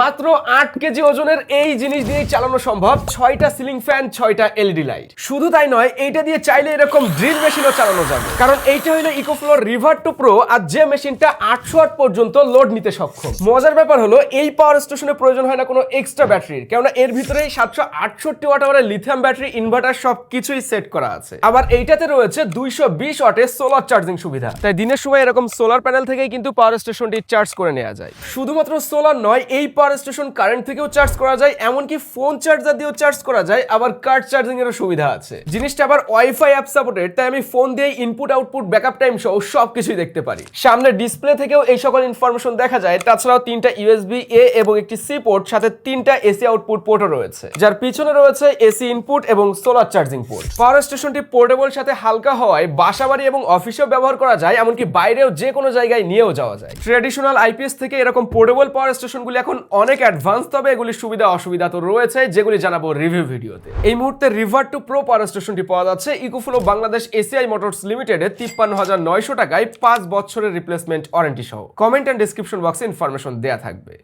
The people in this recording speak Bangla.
মাত্র আট কেজি ওজনের এই জিনিস দিয়েই চালানো সম্ভব। ছয়টা সিলিং ফ্যান, ছয়টা এলইডি লাইট। শুধু তাই নয়, এইটা দিয়ে চাইলে এরকম ড্রিল মেশিনও চালানো যাবে। কারণ এইটা হলো ইকোফ্লোর রিভার টু প্রো আর যে মেশিনটা আটশো আট পর্যন্ত লোড নিতে সক্ষম। মজার ব্যাপার হলো, এই পাওয়ার স্টেশনে প্রয়োজন হয় না কোনো এক্সট্রা ব্যাটারির কেননা এর ভিতরেই সাতশো আটষট্টি ওয়াট আওয়ারের লিথিয়াম ব্যাটারি ইনভার্টার সব কিছুই সেট করা আছে। আবার এইটাতে রয়েছে দুইশো বিশ ওয়াটের সোলার চার্জিং সুবিধা। তাই দিনের সময় এরকম সোলার প্যানেল থেকেই কিন্তু পাওয়ার স্টেশনটি চার্জ করে নেওয়া যায়। শুধুমাত্র সোলার নয়, এই পাওয়ার স্টেশন কারেন্ট থেকেও চার্জ করা যায়, এমনকি ফোন চার্জার দিয়েও চার্জ করা যায়, আবার কার্ড চার্জিং এরও সুবিধা আছে। জিনিসটা আবার ওয়াইফাই অ্যাপ সাপোর্টেড তাই আমি ফোন দিয়ে ইনপুট আউটপুট ব্যাকআপ টাইম সহ সবকিছুই দেখতে পারি। সামনে ডিসপ্লে থেকেও এই সকল ইনফরমেশন দেখা যায়, তাছাড়াও তিনটা ইউএসবি এ এবং একটি সি পোর্ট সাথে তিনটা এসি আউটপুট পোর্টও রয়েছে। যার পিছনে রয়েছে এসি ইনপুট এবং সোলার চার্জিং পোর্ট পাওয়ার স্টেশনটি পোর্টেবল সাথে হালকা হওয়ায় বাসাবাড়ি এবং অফিসেও ব্যবহার করা যায়, এমনকি বাইরেও যে কোনো জায়গায় নিয়েও যাওয়া যায়। ট্রেডিশনাল আইপিএস থেকে এরকম পোর্টেবল পাওয়ার স্টেশনগুলি এখন অনেক অ্যাডভান্স তবে এগুলির সুবিধা অসুবিধা তো রয়েছে, যেগুলি জানাব রিভিউ ভিডিওতে। এই মুহূর্তে রিভার টু প্রো পাওয়ার স্টেশনটি পাওয়া যাচ্ছে। ইকোফ্লো বাংলাদেশ এসিআই মোটরস লিমিটেডে তিপ্পান্ন হাজার নয়শো টাকায় পাঁচ বছরের রিপ্লেসমেন্ট ওয়ারেন্টি সহ। কমেন্ট অ্যান্ড ডিসক্রিপশন বক্সে ইনফরমেশন দেওয়া থাকবে।